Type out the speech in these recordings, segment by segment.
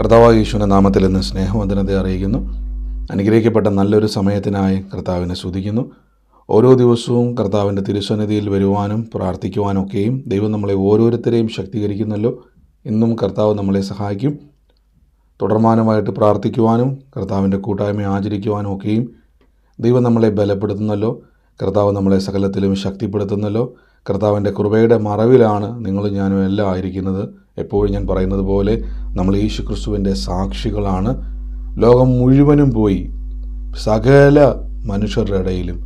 കർത്താവ് യേശുവിന്റെ നാമത്തിൽ നിന്ന് സ്നേഹവന്ദനത്തെ അറിയിക്കുന്നു. അനുഗ്രഹിക്കപ്പെട്ട നല്ലൊരു സമയത്തിനായി കർത്താവിനെ സ്തുതിക്കുന്നു. ഓരോ ദിവസവും കർത്താവിന്റെ തിരുസന്നിധിയിൽ വരുവാനും പ്രാർത്ഥിക്കുവാനൊക്കെയും ദൈവം നമ്മളെ ഓരോരുത്തരെയും ശക്തീകരിക്കുന്നല്ലോ. ഇന്നും കർത്താവ് നമ്മളെ സഹായിക്കും. തുടർമാനമായിട്ട് പ്രാർത്ഥിക്കുവാനും കർത്താവിന്റെ കൂട്ടായ്മ ആചരിക്കുവാനും ഒക്കെയും ദൈവം നമ്മളെ ബലപ്പെടുത്തുന്നല്ലോ. കർത്താവ് നമ്മളെ സകലത്തിലും ശക്തിപ്പെടുത്തുന്നല്ലോ. കർത്താവിന്റെ കൃപയുടെ മറവിലാണ് നിങ്ങളും ഞാനും എല്ലാം ആയിരിക്കുന്നത്. എപ്പോഴും ഞാൻ പറയുന്നത് പോലെ നമ്മൾ യേശു ക്രിസ്തുവിന്റെ സാക്ഷികളാണ്. ലോകം മുഴുവനും പോയി സകല മനുഷ്യരുടെ ഇടയിലും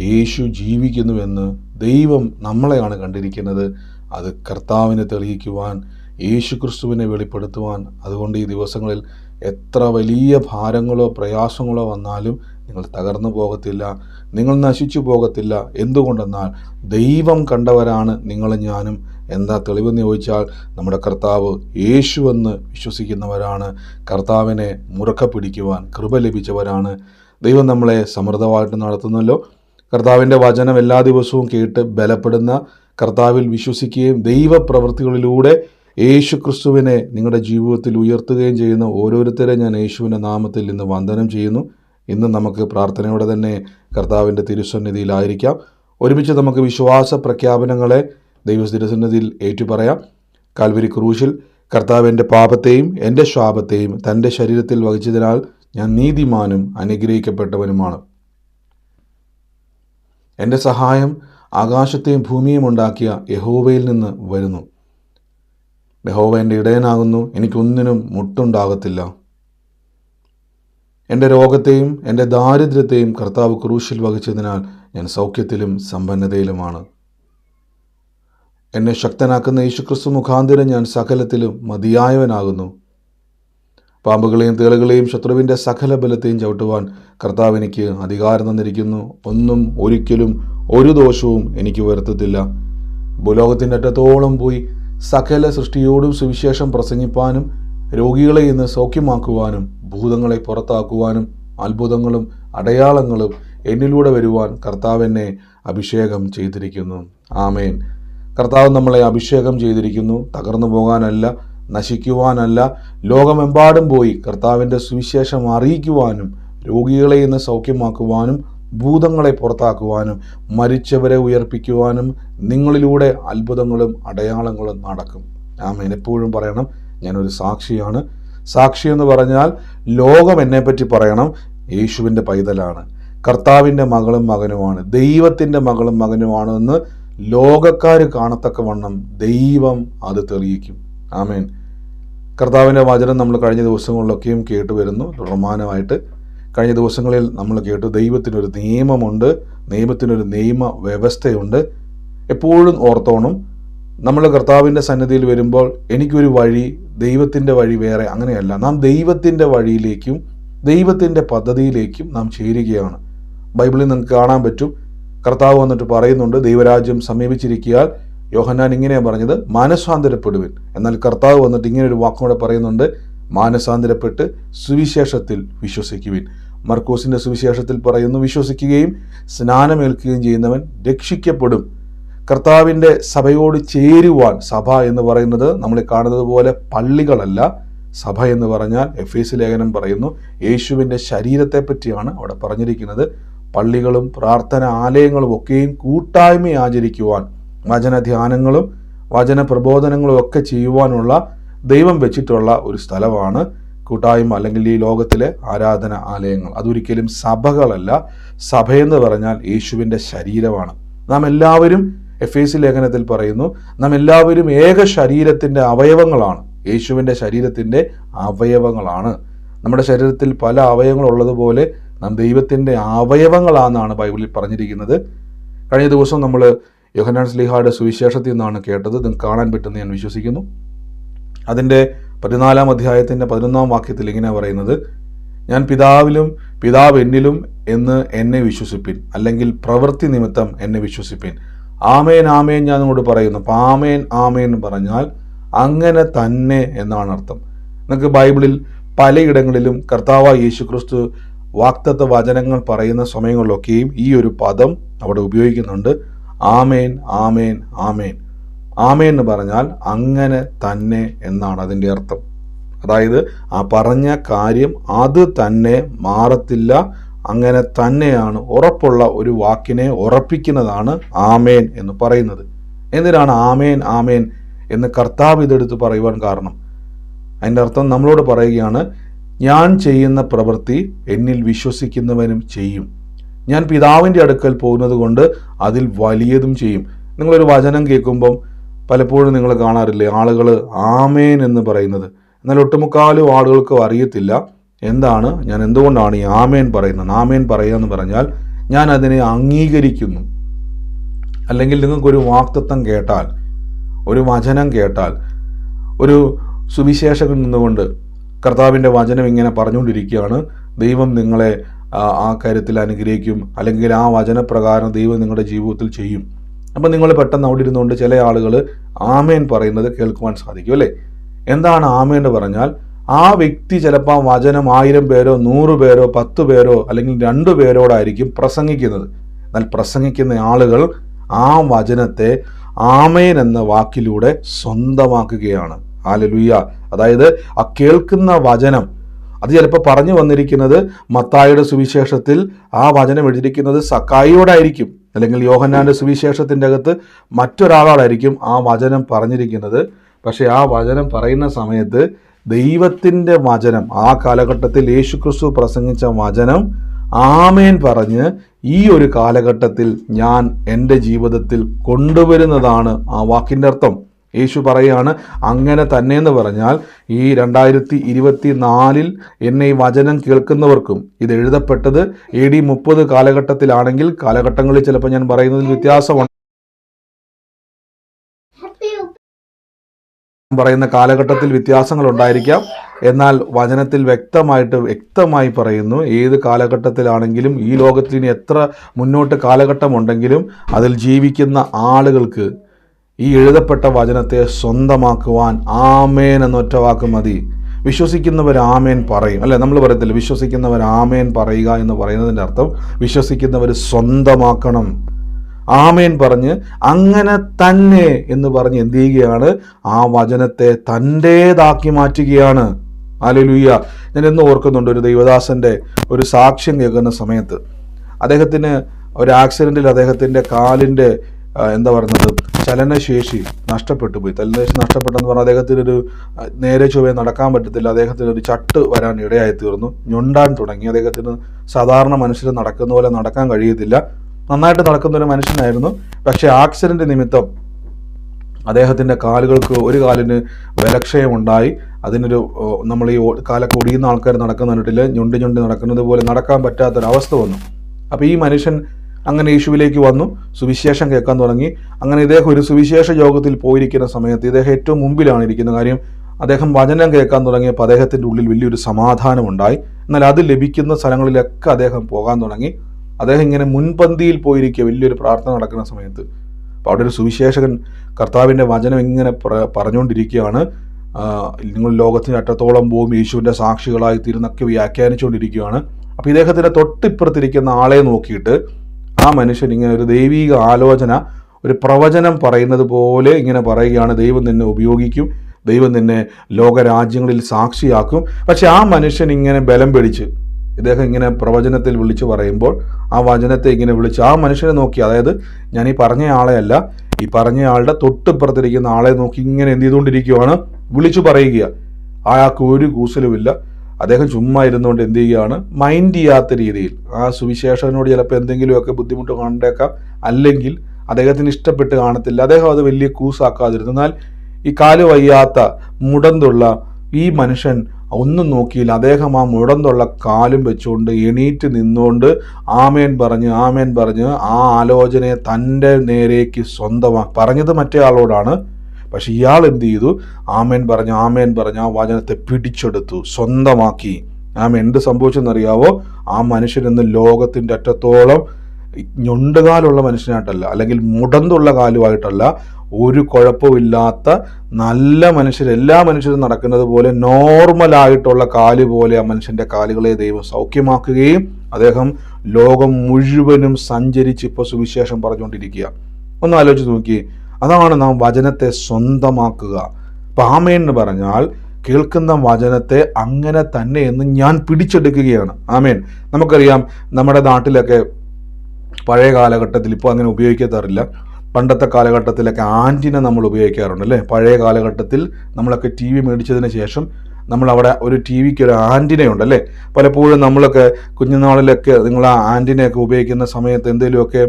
യേശു ജീവിക്കുന്നുവെന്ന് ദൈവം നമ്മളെയാണ് കണ്ടിരിക്കുന്നത്. അത് കർത്താവിനെ തെളിയിക്കുവാൻ യേശു ക്രിസ്തുവിനെ വെളിപ്പെടുത്തുവാൻ. അതുകൊണ്ട് ഈ ദിവസങ്ങളിൽ എത്ര വലിയ ഭാരങ്ങളോ പ്രയാസങ്ങളോ വന്നാലും നിങ്ങൾ തകർന്നു പോകത്തില്ല നിങ്ങൾ നശിച്ചു പോകത്തില്ല. എന്തുകൊണ്ടെന്നാൽ ദൈവം കണ്ടവരാണ് നിങ്ങളും ഞാനും. എന്താ തെളിവെന്ന് ചോദിച്ചാൽ നമ്മുടെ കർത്താവ് യേശുവെന്ന് വിശ്വസിക്കുന്നവരാണ്. കർത്താവിനെ മുറക്ക പിടിക്കുവാൻ കൃപ ലഭിച്ചവരാണ്. ദൈവം നമ്മളെ സമൃദ്ധമായിട്ട് നടത്തുന്നല്ലോ. കർത്താവിന്റെ വചനം എല്ലാ ദിവസവും കേട്ട് ബലപ്പെടുന്ന കർത്താവിൽ വിശ്വസിക്കുകയും ദൈവപ്രവൃത്തികളിലൂടെ യേശു ക്രിസ്തുവിനെ നിങ്ങളുടെ ജീവിതത്തിൽ ഉയർത്തുകയും ചെയ്യുന്ന ഓരോരുത്തരെ ഞാൻ യേശുവിന്റെ നാമത്തിൽ ഇന്ന് വന്ദനം ചെയ്യുന്നു. ഇന്ന് നമുക്ക് പ്രാർത്ഥനയോടെ തന്നെ കർത്താവിന്റെ തിരുസന്നിധിയിലായിരിക്കാം. ഒരുമിച്ച് നമുക്ക് വിശ്വാസ പ്രഖ്യാപനങ്ങളെ ദൈവ തിരുസന്നിധിയിൽ ഏറ്റുപറയാം. കാൽവരി ക്രൂശിൽ കർത്താവ് എന്റെ പാപത്തെയും എന്റെ ശാപത്തെയും തന്റെ ശരീരത്തിൽ വഹിച്ചതിനാൽ ഞാൻ നീതിമാനും അനുഗ്രഹിക്കപ്പെട്ടവനുമാണ്. എന്റെ സഹായം ആകാശത്തെയും ഭൂമിയും ഉണ്ടാക്കിയ യഹോവയിൽ നിന്ന് വരുന്നു. യഹോവ എന്റെ ഇടയനാകുന്നു എനിക്കൊന്നിനും മുട്ടുണ്ടാകത്തില്ല. എന്റെ രോഗത്തെയും എന്റെ ദാരിദ്ര്യത്തെയും കർത്താവ് ക്രൂശിൽ വഹിച്ചതിനാൽ ഞാൻ സൗഖ്യത്തിലും സമ്പന്നതയിലുമാണ്. എന്നെ ശക്തനാക്കുന്ന യേശുക്രിസ്തു മുഖാന്തിരം ഞാൻ സകലത്തിലും മതിയായവനാകുന്നു. പാമ്പുകളെയും തേളുകളെയും ശത്രുവിന്റെ സകല ബലത്തെയും ചവിട്ടുവാൻ കർത്താവ് എനിക്ക് അധികാരം തന്നിരിക്കുന്നു. ഒന്നും ഒരിക്കലും ഒരു ദോഷവും എനിക്ക് വരുത്തത്തില്ല. ഭൂലോകത്തിന്റെ അറ്റത്തോളം പോയി സകല സൃഷ്ടിയോടും സുവിശേഷം പ്രസംഗിപ്പാനും രോഗികളെ ഇന്ന് സൗഖ്യമാക്കുവാനും ഭൂതങ്ങളെ പുറത്താക്കുവാനും അത്ഭുതങ്ങളും അടയാളങ്ങളും എന്നിലൂടെ വരുവാൻ കർത്താവ് എന്നെ അഭിഷേകം ചെയ്തിരിക്കുന്നു. ആമേൻ. കർത്താവ് നമ്മളെ അഭിഷേകം ചെയ്തിരിക്കുന്നു. തകർന്നു പോകാനല്ല നശിക്കുവാനല്ല ലോകമെമ്പാടും പോയി കർത്താവിന്റെ സുവിശേഷം അറിയിക്കുവാനും രോഗികളെ ഇന്ന് സൗഖ്യമാക്കുവാനും ഭൂതങ്ങളെ പുറത്താക്കുവാനും മരിച്ചവരെ ഉയർപ്പിക്കുവാനും നിങ്ങളിലൂടെ അത്ഭുതങ്ങളും അടയാളങ്ങളും നടക്കും. ഞാൻ എപ്പോഴും പറയണം ഞാനൊരു സാക്ഷിയാണ്. സാക്ഷി എന്ന് പറഞ്ഞാൽ ലോകം എന്നെപ്പറ്റി പറയണം. യേശുവിന്റെ പൈതലാണ്. കർത്താവിന്റെ മകളും മകനുമാണ്. ദൈവത്തിന്റെ മകളും മകനുമാണ് എന്ന് ലോകക്കാർ കാണത്തക്കവണ്ണം ദൈവം അത് തെളിയിക്കും. ആമേൻ. കർത്താവിന്റെ വചനം നമ്മൾ കഴിഞ്ഞ ദിവസങ്ങളിലൊക്കെയും കേട്ടു വരുന്നു. തുടർമാനമായിട്ട് കഴിഞ്ഞ ദിവസങ്ങളിൽ നമ്മൾ കേട്ടു ദൈവത്തിനൊരു നിയമമുണ്ട് നിയമത്തിനൊരു നിയമ വ്യവസ്ഥയുണ്ട്. എപ്പോഴും ഓർത്തോണം നമ്മൾ കർത്താവിന്റെ സന്നിധിയിൽ വരുമ്പോൾ എനിക്കൊരു വഴി ദൈവത്തിന്റെ വഴി വേറെ അങ്ങനെയല്ല. നാം ദൈവത്തിന്റെ വഴിയിലേക്കും ദൈവത്തിന്റെ പദ്ധതിയിലേക്കും നാം ചേരുകയാണ്. ബൈബിളിൽ നിങ്ങൾക്ക് കാണാൻ പറ്റും കർത്താവ് വന്നിട്ട് പറയുന്നുണ്ട് ദൈവരാജ്യം സമീപിച്ചിരിക്കിയാൽ യോഹന്നാൻ ഇങ്ങനെയാണ് പറഞ്ഞത് മാനസാന്തരപ്പെടുവിൻ. എന്നാൽ കർത്താവ് വന്നിട്ട് ഇങ്ങനെ ഒരു വാക്കും പറയുന്നുണ്ട് മാനസാന്തരപ്പെട്ട് സുവിശേഷത്തിൽ വിശ്വസിക്കുവിൻ. മർക്കോസിന്റെ സുവിശേഷത്തിൽ പറയുന്നു വിശ്വസിക്കുകയും സ്നാനമേൽക്കുകയും ചെയ്യുന്നവൻ രക്ഷിക്കപ്പെടും. കർത്താവിന്റെ സഭയോട് ചേരുവാൻ സഭ എന്ന് പറയുന്നത് നമ്മൾ കാണുന്നത് പോലെ പള്ളികളല്ല. സഭ എന്ന് പറഞ്ഞാൽ എഫ് എസ് ലേഖനം പറയുന്നു യേശുവിന്റെ ശരീരത്തെ പറ്റിയാണ് അവിടെ പറഞ്ഞിരിക്കുന്നത്. പള്ളികളും പ്രാർത്ഥന ആലയങ്ങളും ഒക്കെയും കൂട്ടായ്മ ആചരിക്കുവാൻ വചനധ്യാനങ്ങളും വചന പ്രബോധനങ്ങളും ഒക്കെ ചെയ്യുവാനുള്ള ദൈവം വെച്ചിട്ടുള്ള ഒരു സ്ഥലമാണ് കൂട്ടായ്മ അല്ലെങ്കിൽ ഈ ലോകത്തിലെ ആരാധന ആലയങ്ങൾ. അതൊരിക്കലും സഭകളല്ല സഭയെന്ന് പറഞ്ഞാൽ യേശുവിന്റെ ശരീരമാണ്. നാം എല്ലാവരും എഫ് എസ് ലേഖനത്തിൽ പറയുന്നു നാം എല്ലാവരും ഏക ശരീരത്തിന്റെ അവയവങ്ങളാണ്. യേശുവിന്റെ ശരീരത്തിന്റെ അവയവങ്ങളാണ്. നമ്മുടെ ശരീരത്തിൽ പല അവയവങ്ങളുള്ളതുപോലെ നാം ദൈവത്തിന്റെ അവയവങ്ങളാണെന്നാണ് ബൈബിളിൽ പറഞ്ഞിരിക്കുന്നത്. കഴിഞ്ഞ ദിവസം നമ്മൾ യോഹനാൻ സ്ലിഹായുടെ സുവിശേഷത്തിൽ നിന്നാണ് കേട്ടത്. ഇത് കാണാൻ പറ്റുമെന്ന് ഞാൻ വിശ്വസിക്കുന്നു. അതിന്റെ പതിനാലാം അധ്യായത്തിന്റെ പതിനൊന്നാം വാക്യത്തിൽ ഇങ്ങനെ പറയുന്നത് ഞാൻ പിതാവിലും പിതാവ് എന്നിലും എന്ന് എന്നെ വിശ്വസിപ്പിൻ അല്ലെങ്കിൽ പ്രവൃത്തി നിമിത്തം എന്നെ വിശ്വസിപ്പിൻ. ആമേൻ ആമേൻ ഞാൻ നിങ്ങളോട് പറയുന്നു. അപ്പം ആമേൻ ആമേൻ പറഞ്ഞാൽ അങ്ങനെ തന്നെ എന്നാണ് അർത്ഥം. നിങ്ങൾക്ക് ബൈബിളിൽ പലയിടങ്ങളിലും കർത്താവ് യേശു ക്രിസ്തു വാക്തത്വ വചനങ്ങൾ പറയുന്ന സമയങ്ങളിലൊക്കെയും ഈ ഒരു പദം അവിടെ ഉപയോഗിക്കുന്നുണ്ട്. ആമേൻ ആമേൻ ആമേൻ. ആമേൻ എന്ന് പറഞ്ഞാൽ അങ്ങനെ തന്നെ എന്നാണ് അതിന്റെ അർത്ഥം. അതായത് ആ പറഞ്ഞ കാര്യം അത് തന്നെ മാറത്തില്ല അങ്ങനെ തന്നെയാണ് ഉറപ്പുള്ള ഒരു വാക്കിനെ ഉറപ്പിക്കുന്നതാണ് ആമേൻ എന്ന് പറയുന്നത്. എന്തിനാണ് ആമേൻ ആമേൻ എന്ന് കർത്താവ് ഇതെടുത്ത് പറയുവാൻ കാരണം? അതിന്റെ അർത്ഥം നമ്മളോട് പറയുകയാണ് ഞാൻ ചെയ്യുന്ന പ്രവൃത്തി എന്നിൽ വിശ്വസിക്കുന്നവനും ചെയ്യും. ഞാൻ പിതാവിന്റെ അടുക്കൽ പോകുന്നത് കൊണ്ട് അതിൽ വലിയതും ചെയ്യും. നിങ്ങളൊരു വചനം കേൾക്കുമ്പം പലപ്പോഴും നിങ്ങൾ കാണാറില്ലേ ആളുകൾ ആമേൻ എന്ന് പറയുന്നത്. എന്നാൽ ഒട്ടുമുക്കാലും ആളുകൾക്കും അറിയത്തില്ല എന്താണ് ഞാൻ എന്തുകൊണ്ടാണ് ഈ ആമേൻ പറയുന്നത്? ആമേൻ പറയുക എന്ന് പറഞ്ഞാൽ ഞാൻ അതിനെ അംഗീകരിക്കുന്നു. അല്ലെങ്കിൽ നിങ്ങൾക്കൊരു വാക്തത്വം കേട്ടാൽ ഒരു വചനം കേട്ടാൽ ഒരു സുവിശേഷകൻ നിന്നുകൊണ്ട് കർത്താവിന്റെ വചനം ഇങ്ങനെ പറഞ്ഞുകൊണ്ടിരിക്കുകയാണ്. ദൈവം നിങ്ങളെ ആ, കാര്യത്തിൽ അനുഗ്രഹിക്കും. അല്ലെങ്കിൽ ആ വചനപ്രകാരം ദൈവം നിങ്ങളുടെ ജീവിതത്തിൽ ചെയ്യും. അപ്പം നിങ്ങൾ പെട്ടെന്ന് അവിടെ ഇരുന്നുകൊണ്ട് ചില ആളുകൾ ആമേൻ പറയുന്നത് കേൾക്കുവാൻ സാധിക്കും അല്ലേ? എന്താണ് ആമേൻ എന്ന് പറഞ്ഞാൽ ആ വ്യക്തി ചിലപ്പോൾ ആ വചനം ആയിരം പേരോ നൂറ് പേരോ പത്ത് പേരോ അല്ലെങ്കിൽ രണ്ടു പേരോടായിരിക്കും പ്രസംഗിക്കുന്നത്. എന്നാൽ പ്രസംഗിക്കുന്ന ആളുകൾ ആ വചനത്തെ ആമേൻ എന്ന വാക്കിലൂടെ സ്വന്തമാക്കുകയാണ്. ആലലുയ്യ അതായത് ആ കേൾക്കുന്ന വചനം. അത് ചിലപ്പോൾ പറഞ്ഞു വന്നിരിക്കുന്നത് മത്തായുടെ സുവിശേഷത്തിൽ ആ വചനം എഴുതിയിരിക്കുന്നത് സക്കായിയോടായിരിക്കും അല്ലെങ്കിൽ യോഹന്നാന്റെ സുവിശേഷത്തിന്റെ അകത്ത് മറ്റൊരാളോടായിരിക്കും ആ വചനം പറഞ്ഞിരിക്കുന്നത്. പക്ഷേ ആ വചനം പറയുന്ന സമയത്ത് ദൈവത്തിന്റെ വചനം ആ കാലഘട്ടത്തിൽ യേശുക്രിസ്തു പ്രസംഗിച്ച വചനം ആമേൻ പറഞ്ഞ് ഈ ഒരു കാലഘട്ടത്തിൽ ഞാൻ എന്റെ ജീവിതത്തിൽ കൊണ്ടുവരുന്നതാണ് ആ വാക്കിന്റെ അർത്ഥം. യേശു പറയാണ് അങ്ങനെ തന്നെ എന്ന് പറഞ്ഞാൽ ഈ രണ്ടായിരത്തി ഇരുപത്തി നാലിൽ എന്നെ ഈ വചനം കേൾക്കുന്നവർക്കും ഇത് എഴുതപ്പെട്ടത് എ ഡി മുപ്പത് കാലഘട്ടത്തിലാണെങ്കിൽ കാലഘട്ടങ്ങളിൽ ചിലപ്പോൾ ഞാൻ പറയുന്നതിൽ വ്യത്യാസമുണ്ട്. പറയുന്ന കാലഘട്ടത്തിൽ വ്യത്യാസങ്ങൾ ഉണ്ടായിരിക്കാം എന്നാൽ വചനത്തിൽ വ്യക്തമായിട്ട് വ്യക്തമായി പറയുന്നു ഏത് കാലഘട്ടത്തിലാണെങ്കിലും ഈ ലോകത്തിന് എത്ര മുന്നോട്ട് കാലഘട്ടമുണ്ടെങ്കിലും അതിൽ ജീവിക്കുന്ന ആളുകൾക്ക് ഈ എഴുതപ്പെട്ട വചനത്തെ സ്വന്തമാക്കുവാൻ ആമേൻ എന്നൊറ്റ വാക്ക് മതി. വിശ്വസിക്കുന്നവർ ആമേൻ പറയും. അല്ലെ? നമ്മൾ പറയത്തില്ല? വിശ്വസിക്കുന്നവർ ആമേൻ പറയുക എന്ന് പറയുന്നതിന്റെ അർത്ഥം വിശ്വസിക്കുന്നവർ സ്വന്തമാക്കണം. ആമേൻ പറഞ്ഞ് അങ്ങനെ തന്നെ എന്ന് പറഞ്ഞ് എന്ത് ചെയ്യുകയാണ്? ആ വചനത്തെ തന്റേതാക്കി മാറ്റുകയാണ്. അലലുയ്യ ഞാൻ എന്ന് ഓർക്കുന്നുണ്ട് ഒരു ദൈവദാസന്റെ ഒരു സാക്ഷ്യം കേൾക്കുന്ന സമയത്ത്. അദ്ദേഹത്തിന് ഒരു ആക്സിഡന്റിൽ അദ്ദേഹത്തിന്റെ കാലിന്റെ ആ, എന്താ പറയുന്നത്? ചലനശേഷി നഷ്ടപ്പെട്ടു പോയി. ചലനശേഷി നഷ്ടപ്പെട്ടെന്ന് പറഞ്ഞാൽ അദ്ദേഹത്തിന് ഒരു നേരെ ചൊവ്വേ നടക്കാൻ പറ്റത്തില്ല. അദ്ദേഹത്തിന് ഒരു ചട്ട് വരാൻ ഇടയായി തീർന്നു. ഞൊണ്ടാൻ തുടങ്ങി. അദ്ദേഹത്തിന് സാധാരണ മനുഷ്യർ നടക്കുന്ന പോലെ നടക്കാൻ കഴിയത്തില്ല. നന്നായിട്ട് നടക്കുന്ന ഒരു മനുഷ്യനായിരുന്നു. പക്ഷേ ആക്സിഡന്റ് നിമിത്തം അദ്ദേഹത്തിന്റെ കാലുകൾക്ക് ഒരു കാലിന് വിലക്ഷയമുണ്ടായി അതിനൊരു നമ്മൾ ഈ കാലൊക്കെ ഒടിയുന്ന ആൾക്കാർ നടക്കുന്ന കണ്ടിട്ടില്ല. ഞൊണ്ടി ഞൊണ്ടി നടക്കുന്നത് പോലെ നടക്കാൻ പറ്റാത്തൊരവസ്ഥ വന്നു. അപ്പോൾ ഈ മനുഷ്യൻ അങ്ങനെ യേശുവിലേക്ക് വന്നു സുവിശേഷം കേൾക്കാൻ തുടങ്ങി. അങ്ങനെ ഇദ്ദേഹം ഒരു സുവിശേഷ യോഗത്തിൽ പോയിരിക്കുന്ന സമയത്ത് ഇദ്ദേഹം ഏറ്റവും മുമ്പിലാണ് ഇരിക്കുന്ന കാര്യം അദ്ദേഹം വചനം കേൾക്കാൻ തുടങ്ങിയപ്പോൾ അദ്ദേഹത്തിന്റെ ഉള്ളിൽ വലിയൊരു സമാധാനമുണ്ടായി. എന്നാൽ അത് ലഭിക്കുന്ന സ്ഥലങ്ങളിലൊക്കെ അദ്ദേഹം പോകാൻ തുടങ്ങി. അദ്ദേഹം ഇങ്ങനെ മുൻപന്തിയിൽ പോയിരിക്കുക വലിയൊരു പ്രാർത്ഥന നടക്കുന്ന സമയത്ത് അപ്പോൾ അവിടെ ഒരു സുവിശേഷകൻ കർത്താവിന്റെ വചനം ഇങ്ങനെ പറഞ്ഞുകൊണ്ടിരിക്കുകയാണ്. നിങ്ങൾ ലോകത്തിന് അറ്റത്തോളം പോകും യേശുവിന്റെ സാക്ഷികളായി തീരുന്നൊക്കെ വ്യാഖ്യാനിച്ചുകൊണ്ടിരിക്കുകയാണ്. അപ്പോൾ ഇദ്ദേഹത്തിന്റെ തൊട്ടിപ്പുറത്തിരിക്കുന്ന ആളെ നോക്കിയിട്ട് ആ മനുഷ്യൻ ഇങ്ങനെ ഒരു ദൈവിക ആലോചന ഒരു പ്രവചനം പറയുന്നത് പോലെ ഇങ്ങനെ പറയുകയാണ്. ദൈവം നിന്നെ ഉപയോഗിക്കും ദൈവം നിന്നെ ലോകരാജ്യങ്ങളിൽ സാക്ഷിയാക്കും. പക്ഷെ ആ മനുഷ്യൻ ഇങ്ങനെ ബലം പിടിച്ച് ഇദ്ദേഹം ഇങ്ങനെ പ്രവചനത്തിൽ വിളിച്ചു പറയുമ്പോൾ ആ വചനത്തെ ഇങ്ങനെ വിളിച്ച് ആ മനുഷ്യനെ നോക്കി അതായത് ഞാൻ ഈ പറഞ്ഞ ആളെ അല്ല ഈ പറഞ്ഞ ആളുടെ തൊട്ടിപ്പുറത്തിരിക്കുന്ന ആളെ നോക്കി ഇങ്ങനെ എന്ത് ചെയ്തുകൊണ്ടിരിക്കുകയാണ് വിളിച്ചു പറയുക അയാൾക്ക് ഒരു കൂസലുമില്ല. അദ്ദേഹം ചുമ്മാ ഇരുന്നുകൊണ്ട് എന്ത് ചെയ്യുകയാണ്? മൈൻഡ് ചെയ്യാത്ത രീതിയിൽ. ആ സുവിശേഷനോട് ചിലപ്പോൾ എന്തെങ്കിലുമൊക്കെ ബുദ്ധിമുട്ട് കണ്ടേക്കാം. അല്ലെങ്കിൽ അദ്ദേഹത്തിന് ഇഷ്ടപ്പെട്ട് കാണത്തില്ല. അദ്ദേഹം അത് വലിയ കൂസാക്കാതിരുന്നു. എന്നാൽ ഈ കാൽ വയ്യാത്ത മുടന്തുള്ള ഈ മനുഷ്യൻ ഒന്നും നോക്കിയില്ല. അദ്ദേഹം ആ മുടന്തുള്ള കാലും വെച്ചുകൊണ്ട് എണീറ്റ് നിന്നുകൊണ്ട് ആമേൻ പറഞ്ഞ് ആമേൻ പറഞ്ഞ് ആ ആലോചനയെ തന്റെ നേരേക്ക് സ്വന്തമാ പറഞ്ഞത് മറ്റേ ആളോടാണ് പക്ഷെ ഇയാൾ എന്ത് ചെയ്തു? ആമേൻ പറഞ്ഞു ആമേൻ പറഞ്ഞു ആ വചനത്തെ പിടിച്ചെടുത്തു സ്വന്തമാക്കി. ആമ എന്ത് സംഭവിച്ചെന്നറിയാവോ? ആ മനുഷ്യൻ ഇന്ന് ലോകത്തിന്റെ അറ്റത്തോളം ഞൊണ്ടുകാലുള്ള മനുഷ്യനായിട്ടല്ല അല്ലെങ്കിൽ മുടന്തുള്ള കാലുമായിട്ടല്ല ഒരു കുഴപ്പമില്ലാത്ത നല്ല മനുഷ്യർ എല്ലാ മനുഷ്യരും നടക്കുന്നത് പോലെ നോർമലായിട്ടുള്ള കാൽ പോലെ ആ മനുഷ്യന്റെ കാലുകളെ ദൈവം സൗഖ്യമാക്കുകയും അദ്ദേഹം ലോകം മുഴുവനും സഞ്ചരിച്ച് ഇപ്പോൾ സുവിശേഷം പറഞ്ഞുകൊണ്ടിരിക്കുക ഒന്ന് ആലോചിച്ച് നോക്കി അതാണ് നാം വചനത്തെ സ്വന്തമാക്കുക. പാമേ എന്ന് പറഞ്ഞാൽ കേൾക്കുന്ന വചനത്തെ അങ്ങനെ തന്നെ എന്ന് ഞാൻ പിടിച്ചെടുക്കുകയാണ്. ആമേൻ. നമുക്കറിയാം നമ്മുടെ നാട്ടിലൊക്കെ പഴയ കാലഘട്ടത്തിൽ ഇപ്പോൾ അങ്ങനെ ഉപയോഗിക്കാറില്ല. പണ്ടത്തെ കാലഘട്ടത്തിലൊക്കെ ആന്റിനെ നമ്മൾ ഉപയോഗിക്കാറുണ്ട് അല്ലേ? പഴയ കാലഘട്ടത്തിൽ നമ്മളൊക്കെ ടി വി മേടിച്ചതിന് ശേഷം നമ്മൾ അവിടെ ഒരു ടി വിക്ക് ഒരു ആന്റിനയുണ്ട് അല്ലേ? പലപ്പോഴും നമ്മളൊക്കെ കുഞ്ഞുനാളിലൊക്കെ നിങ്ങൾ ആ ആന്റിനയൊക്കെ ഉപയോഗിക്കുന്ന സമയത്ത് എന്തെങ്കിലുമൊക്കെ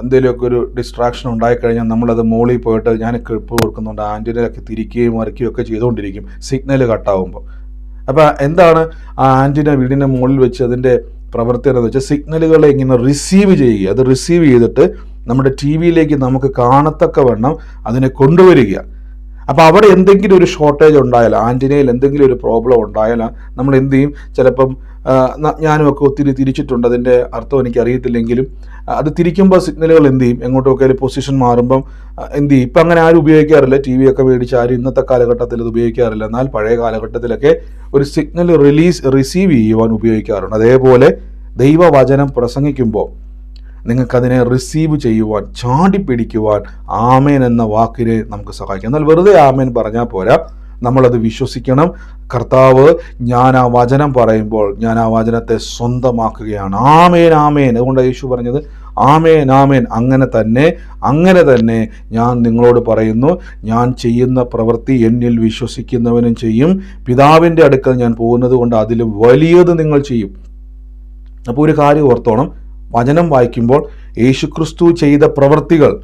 എന്തെങ്കിലുമൊക്കെ ഒരു ഡിസ്ട്രാക്ഷൻ ഉണ്ടായിക്കഴിഞ്ഞാൽ നമ്മളത് മോളിൽ പോയിട്ട് ഞാൻ ഇപ്പോൾ ഓർക്കുന്നുണ്ട് ആന്റിനൊക്കെ തിരിക്കുകയും മറിക്കുകയും ഒക്കെ ചെയ്തുകൊണ്ടിരിക്കും. സിഗ്നൽ കട്ടാവുമ്പോൾ അപ്പോൾ എന്താണ് ആ ആന്റിന വീടിന്റെ മുകളിൽ വെച്ച് അതിന്റെ പ്രവർത്തി എന്ന് വെച്ചാൽ സിഗ്നലുകളെ ഇങ്ങനെ റിസീവ് ചെയ്യുക. അത് റിസീവ് ചെയ്തിട്ട് നമ്മുടെ ടി വിയിലേക്ക് നമുക്ക് കാണത്തക്ക വണ്ണം അതിനെ കൊണ്ടുവരിക. അപ്പോൾ അവിടെ എന്തെങ്കിലും ഒരു ഷോർട്ടേജ് ഉണ്ടായാൽ ആന്റിനയിൽ എന്തെങ്കിലും ഒരു പ്രോബ്ലം ഉണ്ടായാൽ നമ്മൾ എന്ത് ചെയ്യും? ചിലപ്പം ആ, ഞാനും ഒക്കെ ഒത്തിരി തിരിച്ചിട്ടുണ്ട് അതിന്റെ അർത്ഥം എനിക്ക് അറിയത്തില്ലെങ്കിലും അത് തിരിക്കുമ്പോൾ സിഗ്നലുകൾ എന്ത് ചെയ്യും? എങ്ങോട്ടൊക്കെ പൊസിഷൻ മാറുമ്പം എന്ത് ചെയ്യും? ഇപ്പം അങ്ങനെ ആരും ഉപയോഗിക്കാറില്ല. ടി വി ഒക്കെ മേടിച്ച് ആരും ഇന്നത്തെ കാലഘട്ടത്തിൽ ഇത് ഉപയോഗിക്കാറില്ല. എന്നാൽ പഴയ കാലഘട്ടത്തിലൊക്കെ ഒരു സിഗ്നൽ റിലീസ് റിസീവ് ചെയ്യുവാൻ ഉപയോഗിക്കാറുണ്ട്. അതേപോലെ ദൈവവചനം പ്രസംഗിക്കുമ്പോൾ നിങ്ങൾക്കതിനെ റിസീവ് ചെയ്യുവാൻ ചാടിപ്പിടിക്കുവാൻ ആമേൻ എന്ന വാക്കിനെ നമുക്ക് സഹായിക്കാം. എന്നാൽ വെറുതെ ആമേൻ പറഞ്ഞാൽ പോരാ. നമ്മളത് വിശ്വസിക്കണം. കർത്താവ് ഞാൻ ആ വചനം പറയുമ്പോൾ ഞാൻ ആ വചനത്തെ സ്വന്തമാക്കുകയാണ്. ആമേൻ ആമേൻ. അതുകൊണ്ട് യേശു പറഞ്ഞത്? ആമേൻ ആമേൻ. അങ്ങനെ തന്നെ അങ്ങനെ തന്നെ ഞാൻ നിങ്ങളോട് പറയുന്നു. ഞാൻ ചെയ്യുന്ന പ്രവൃത്തി എന്നിൽ വിശ്വസിക്കുന്നവനും ചെയ്യും. പിതാവിന്റെ അടുക്കൽ ഞാൻ പോകുന്നത് കൊണ്ട് അതിലും വലിയത് നിങ്ങൾ ചെയ്യും. അപ്പോൾ ഒരു കാര്യം ഓർത്തോണം. വചനം വായിക്കുമ്പോൾ യേശുക്രിസ്തു ചെയ്ത പ്രവൃത്തികൾ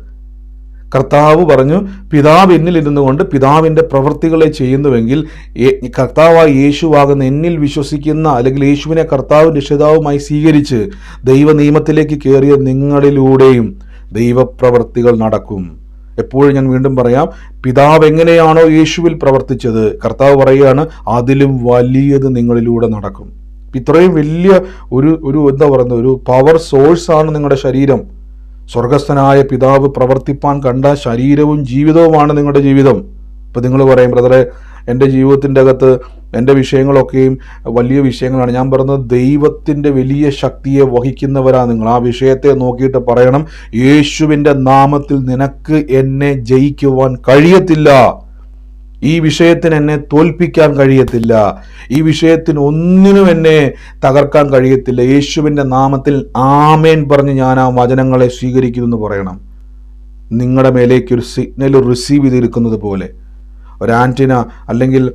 കർത്താവ് പറഞ്ഞു പിതാവ് എന്നിൽ ഇരുന്നു കൊണ്ട് പിതാവിന്റെ പ്രവൃത്തികളെ ചെയ്യുന്നുവെങ്കിൽ കർത്താവായി യേശുവാകുന്ന എന്നിൽ വിശ്വസിക്കുന്ന അല്ലെങ്കിൽ യേശുവിനെ കർത്താവ് രക്ഷിതാവുമായി സ്വീകരിച്ച് ദൈവ നിയമത്തിലേക്ക് കയറിയ നിങ്ങളിലൂടെയും ദൈവപ്രവൃത്തികൾ നടക്കും. എപ്പോഴും ഞാൻ വീണ്ടും പറയാം പിതാവ് എങ്ങനെയാണോ യേശുവിൽ പ്രവർത്തിച്ചത്? കർത്താവ് പറയുകയാണ് അതിലും വലിയത് നിങ്ങളിലൂടെ നടക്കും. ഇത്രയും വലിയ ഒരു ഒരു എന്താ പറയുന്നത് ഒരു പവർ സോഴ്സാണ് നിങ്ങളുടെ ശരീരം. സ്വർഗസ്ഥനായ പിതാവ് പ്രവർത്തിപ്പാൻ കണ്ട ശരീരവും ജീവിതവുമാണ് നിങ്ങളുടെ ജീവിതം. ഇപ്പം നിങ്ങൾ പറയും ബ്രദറെ എന്റെ ജീവിതത്തിന്റെ അകത്ത് എന്റെ വിഷയങ്ങളൊക്കെയും വലിയ വിഷയങ്ങളാണ്. ഞാൻ പറഞ്ഞത് ദൈവത്തിന്റെ വലിയ ശക്തിയെ വഹിക്കുന്നവരാ നിങ്ങൾ. ആ വിഷയത്തെ നോക്കിയിട്ട് പറയണം യേശുവിന്റെ നാമത്തിൽ നിനക്ക് എന്നെ ജയിക്കുവാൻ കഴിയത്തില്ല. ഈ വിഷയത്തിന് എന്നെ തോൽപ്പിക്കാൻ കഴിയത്തില്ല. ഈ വിഷയത്തിന് ഒന്നിനും എന്നെ തകർക്കാൻ കഴിയത്തില്ല. യേശുവിന്റെ നാമത്തിൽ ആമേൻ പറഞ്ഞ് ഞാൻ ആ വചനങ്ങളെ സ്വീകരിക്കുന്നു എന്ന് പറയണം. നിങ്ങളുടെ മേലേക്ക് ഒരു സിഗ്നൽ റിസീവ് ചെയ്തിരിക്കുന്നത് പോലെ ഒരു ആന്റിന അല്ലെങ്കിൽ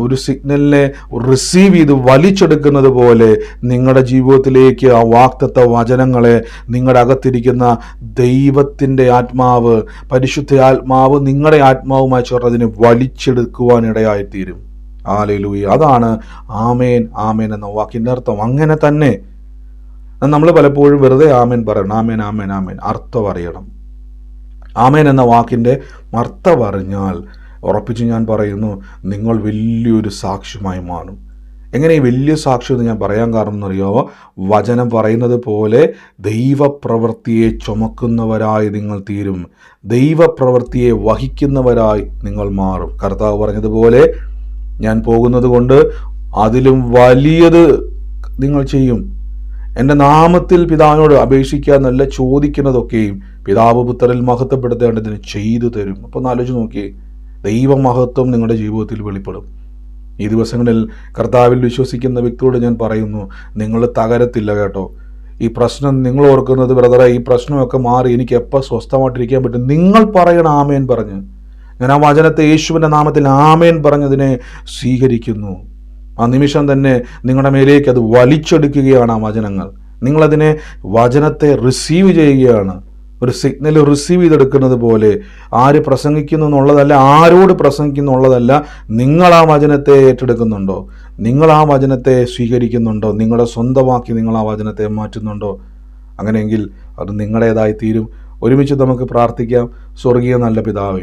ഒരു സിഗ്നലിനെ റിസീവ് ചെയ്ത് വലിച്ചെടുക്കുന്നത് പോലെ നിങ്ങളുടെ ജീവിതത്തിലേക്ക് ആ വാക്തത്വ വചനങ്ങളെ നിങ്ങളുടെ അകത്തിരിക്കുന്ന ദൈവത്തിന്റെ ആത്മാവ് പരിശുദ്ധ ആത്മാവ് നിങ്ങളുടെ ആത്മാവുമായി ചേർന്ന് അതിനെ വലിച്ചെടുക്കുവാൻ ഇടയായിത്തീരും ആലയിലൂയി അതാണ് ആമേൻ ആമേൻ എന്ന വാക്കിന്റെ അർത്ഥം. അങ്ങനെ തന്നെ നമ്മൾ പലപ്പോഴും വെറുതെ ആമേൻ പറയണം. ആമേൻ ആമേൻ ആമേൻ. അർത്ഥം അറിയണം. ആമേൻ എന്ന വാക്കിന്റെ അർത്ഥം അറിഞ്ഞാൽ ഉറപ്പിച്ച് ഞാൻ പറയുന്നു നിങ്ങൾ വലിയൊരു സാക്ഷ്യമായി മാറും. എങ്ങനെ വലിയ സാക്ഷ്യം എന്ന് ഞാൻ പറയാൻ കാരണം എന്നറിയാമോ? വചനം പറയുന്നത് പോലെ ദൈവപ്രവൃത്തിയെ ചുമക്കുന്നവരായി നിങ്ങൾ തീരും. ദൈവപ്രവൃത്തിയെ വഹിക്കുന്നവരായി നിങ്ങൾ മാറും. കർത്താവ് പറഞ്ഞതുപോലെ ഞാൻ പോകുന്നത് കൊണ്ട് അതിലും വലിയത് നിങ്ങൾ ചെയ്യും. എന്റെ നാമത്തിൽ പിതാവിനോട് അപേക്ഷിക്കുക നല്ല ചോദിക്കുന്നതൊക്കെയും പിതാവ് പുത്രരിൽ മഹത്വപ്പെടുത്തേണ്ടതിന് ചെയ്തു തരും. അപ്പോൾ ഒന്ന് ആലോചിച്ച് നോക്കിയേ. ദൈവമഹത്വം നിങ്ങളുടെ ജീവിതത്തിൽ വെളിപ്പെടും. ഈ ദിവസങ്ങളിൽ കർത്താവിൽ വിശ്വസിക്കുന്ന വ്യക്തിയോട് ഞാൻ പറയുന്നു നിങ്ങൾ തകരത്തില്ല കേട്ടോ. ഈ പ്രശ്നം നിങ്ങൾ ഓർക്കുന്നത് ബ്രദറെ ഈ പ്രശ്നമൊക്കെ മാറി എനിക്ക് എപ്പോൾ സ്വസ്ഥമായിട്ടിരിക്കാൻ പറ്റും? നിങ്ങൾ പറയണ ആമേൻ പറഞ്ഞ്. ഞാൻ ആ വചനത്തെ യേശുവിന്റെ നാമത്തിൽ ആമേൻ പറഞ്ഞതിനെ സ്വീകരിക്കുന്നു. ആ നിമിഷം തന്നെ നിങ്ങളുടെ മേലേക്ക് അത് വലിച്ചെടുക്കുകയാണ് ആ വചനങ്ങൾ. നിങ്ങളതിനെ വചനത്തെ റിസീവ് ചെയ്യുകയാണ്. ഒരു സിഗ്നൽ റിസീവ് ചെയ്തെടുക്കുന്നത് പോലെ ആര് പ്രസംഗിക്കുന്നു എന്നുള്ളതല്ല ആരോട് പ്രസംഗിക്കുന്നു എന്നുള്ളതല്ല നിങ്ങൾ ആ വചനത്തെ ഏറ്റെടുക്കുന്നുണ്ടോ? നിങ്ങൾ ആ വചനത്തെ സ്വീകരിക്കുന്നുണ്ടോ? നിങ്ങളുടെ സ്വന്തമാക്കി നിങ്ങൾ ആ വചനത്തെ മാറ്റുന്നുണ്ടോ? അങ്ങനെയെങ്കിൽ അത് നിങ്ങളുടേതായി തീരും. ഒരുമിച്ച് നമുക്ക് പ്രാർത്ഥിക്കാം. സ്വർഗീയ നല്ല പിതാവേ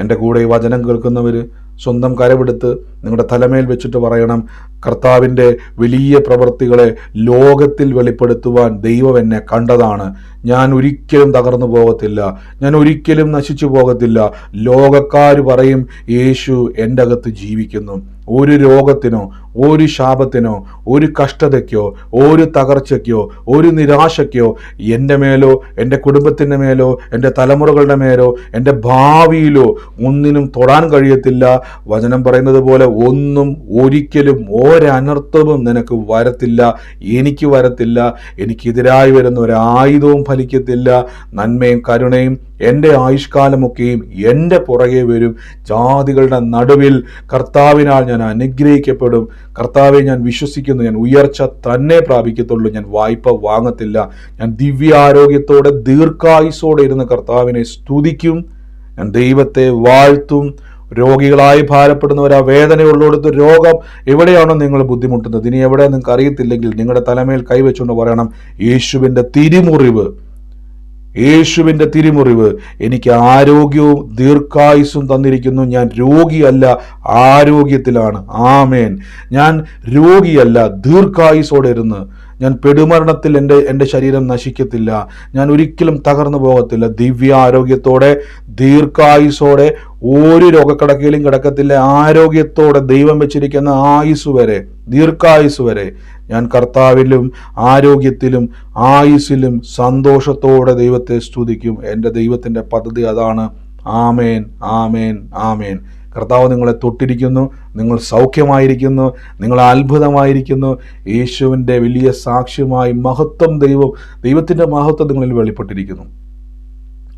എന്റെ കൂടെ ഈ വചനം കേൾക്കുന്നവർ സ്വന്തം കരവെടുത്ത് നിങ്ങളുടെ തലമേൽ വെച്ചിട്ട് പറയണം കർത്താവിന്റെ വലിയ പ്രവൃത്തികളെ ലോകത്തിൽ വെളിപ്പെടുത്തുവാൻ ദൈവം എന്നെ കണ്ടതാണ്. ഞാൻ ഒരിക്കലും തകർന്നു പോകത്തില്ല. ഞാൻ ഒരിക്കലും നശിച്ചു പോകത്തില്ല. ലോകക്കാർ പറയും യേശു എന്റെ അകത്ത് ജീവിക്കുന്നു. ഒരു രോഗത്തിനോ ഒരു ശാപത്തിനോ ഒരു കഷ്ടതയ്ക്കോ ഒരു തകർച്ചയ്ക്കോ ഒരു നിരാശയ്ക്കോ എന്റെ മേലോ എന്റെ കുടുംബത്തിന്റെ മേലോ എന്റെ തലമുറകളുടെ മേലോ എന്റെ ഭാവിയിലോ ഒന്നിനും തൊടാൻ കഴിയത്തില്ല. വചനം പറയുന്നത് പോലെ ഒന്നും ഒരിക്കലും ഒരനർത്ഥവും നിനക്ക് വരത്തില്ല. എനിക്ക് വരത്തില്ല. എനിക്കെതിരായി വരുന്ന ഒരായുധവും ഫലിക്കത്തില്ല. നന്മയും കരുണയും എന്റെ ആയുഷ്കാലമൊക്കെയും എന്റെ പുറകെ വരും. ജാതികളുടെ നടുവിൽ കർത്താവിനാൽ ഞാൻ അനുഗ്രഹിക്കപ്പെടും. കർത്താവെ ഞാൻ വിശ്വസിക്കുന്നു. ഞാൻ ഉയർച്ച തന്നെ പ്രാപിക്കത്തുള്ളൂ. ഞാൻ വായ്പ വാങ്ങത്തില്ല. ഞാൻ ദിവ്യാരോഗ്യത്തോടെ ദീർഘായുസോടെ ഇരുന്ന് കർത്താവിനെ സ്തുതിക്കും. ഞാൻ ദൈവത്തെ വാഴ്ത്തും. രോഗികളായി ഭാരപ്പെടുന്നവർ ആ വേദനയുള്ളിടത്ത് രോഗം എവിടെയാണോ നിങ്ങൾ ബുദ്ധിമുട്ടുന്നത്? ഇനി എവിടെ? നിങ്ങൾക്ക് അറിയത്തില്ലെങ്കിൽ നിങ്ങളുടെ തലമേൽ കൈവച്ചുകൊണ്ട് പറയണം യേശുവിന്റെ തിരിമുറിവ്. യേശുവിന്റെ തിരിമുറിവ് എനിക്ക് ആരോഗ്യവും ദീർഘായുസ്സും തന്നിരിക്കുന്നു. ഞാൻ രോഗിയല്ല ആരോഗ്യത്തിലാണ്. ആമേൻ. ഞാൻ രോഗിയല്ല ദീർഘായുസോടെ ഇരുന്ന്. ഞാൻ പെടുമരണത്തിൽ എന്റെ എന്റെ ശരീരം നശിക്കത്തില്ല. ഞാൻ ഒരിക്കലും തകർന്നു പോകത്തില്ല. ദിവ്യ ആരോഗ്യത്തോടെ ദീർഘായുസോടെ ഒരു രോഗക്കടക്കയിലും കിടക്കത്തില്ല. ആരോഗ്യത്തോടെ ദൈവം വെച്ചിരിക്കുന്ന ആയുസ് വരെ ദീർഘായുസ് വരെ ഞാൻ കർത്താവിലും ആരോഗ്യത്തിലും ആയുസ്സിലും സന്തോഷത്തോടെ ദൈവത്തെ സ്തുതിക്കും. എന്റെ ദൈവത്തിന്റെ പദ്ധതി അതാണ്. ആമേൻ ആമേൻ ആമേൻ. കർത്താവ് നിങ്ങളെ തൊട്ടിരിക്കുന്നു നിങ്ങൾ സൗഖ്യമായിരിക്കുന്നു നിങ്ങൾ അത്ഭുതമായിരിക്കുന്നു. യേശുവിന്റെ വലിയ സാക്ഷ്യമായി മഹത്വം ദൈവം ദൈവത്തിന്റെ മഹത്വം നിങ്ങളിൽ വെളിപ്പെട്ടിരിക്കുന്നു.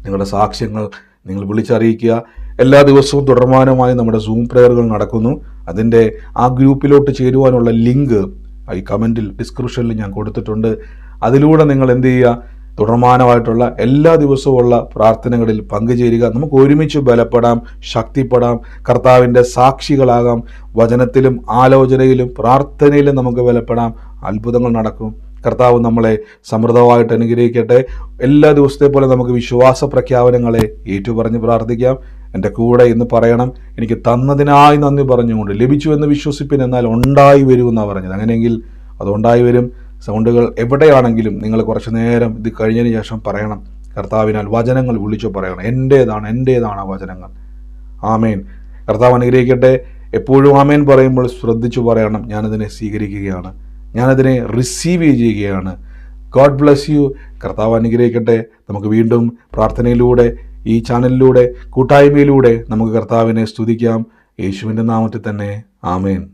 നിങ്ങളുടെ സാക്ഷ്യങ്ങൾ നിങ്ങൾ വിളിച്ചറിയിക്കുക. എല്ലാ ദിവസവും തുടർമാനമായി നമ്മുടെ സൂം പ്രയറുകൾ നടക്കുന്നു. അതിന്റെ ആ ഗ്രൂപ്പിലോട്ട് ചേരുവാനുള്ള ലിങ്ക് ഈ കമന്റിൽ ഡിസ്ക്രിപ്ഷനിൽ ഞാൻ കൊടുത്തിട്ടുണ്ട്. അതിലൂടെ നിങ്ങൾ എന്ത് ചെയ്യുക? തുടർമാനമായിട്ടുള്ള എല്ലാ ദിവസവുമുള്ള പ്രാർത്ഥനകളിൽ പങ്കുചേരുക. നമുക്ക് ഒരുമിച്ച് ബലപ്പെടാം ശക്തിപ്പെടാം കർത്താവിന്റെ സാക്ഷികളാകാം. വചനത്തിലും ആലോചനയിലും പ്രാർത്ഥനയിലും നമുക്ക് ബലപ്പെടാം. അത്ഭുതങ്ങൾ നടക്കും. കർത്താവ് നമ്മളെ സമൃദ്ധമായിട്ട് അനുഗ്രഹിക്കട്ടെ. എല്ലാ ദിവസത്തെ പോലെ നമുക്ക് വിശ്വാസ പ്രഖ്യാപനങ്ങളെ ഏറ്റുപറഞ്ഞ് പ്രാർത്ഥിക്കാം. എന്റെ കൂടെ ഇന്ന് പറയണം. എനിക്ക് തന്നതിനായി നന്ദി പറഞ്ഞുകൊണ്ട് ലഭിച്ചു എന്ന് വിശ്വസിപ്പിൻ എന്നാൽ ഉണ്ടായി വരുമെന്നാണ് പറഞ്ഞത്. അങ്ങനെയെങ്കിൽ അതുണ്ടായി വരും. സൗണ്ടുകൾ എവിടെയാണെങ്കിലും നിങ്ങൾ കുറച്ച് നേരം ഇത് കഴിഞ്ഞതിന് ശേഷം പറയണം. കർത്താവിനാൽ വചനങ്ങൾ വിളിച്ചു പറയണം. എന്റേതാണ് എന്റേതാണ് ആ വചനങ്ങൾ? ആമേൻ. കർത്താവ് അനുഗ്രഹിക്കട്ടെ. എപ്പോഴും ആമേൻ പറയുമ്പോൾ ശ്രദ്ധിച്ചു പറയണം. ഞാനതിനെ സ്വീകരിക്കുകയാണ്. ഞാനതിനെ റിസീവ് ചെയ്യുകയാണ്. ഗോഡ് ബ്ലസ് യു കർത്താവ് അനുഗ്രഹിക്കട്ടെ. നമുക്ക് വീണ്ടും പ്രാർത്ഥനയിലൂടെ ഈ ചാനലിലൂടെ കൂട്ടായ്മയിലൂടെ നമുക്ക് കർത്താവിനെ സ്തുതിക്കാം. യേശുവിന്റെ നാമത്തിൽ തന്നെ. ആമേൻ.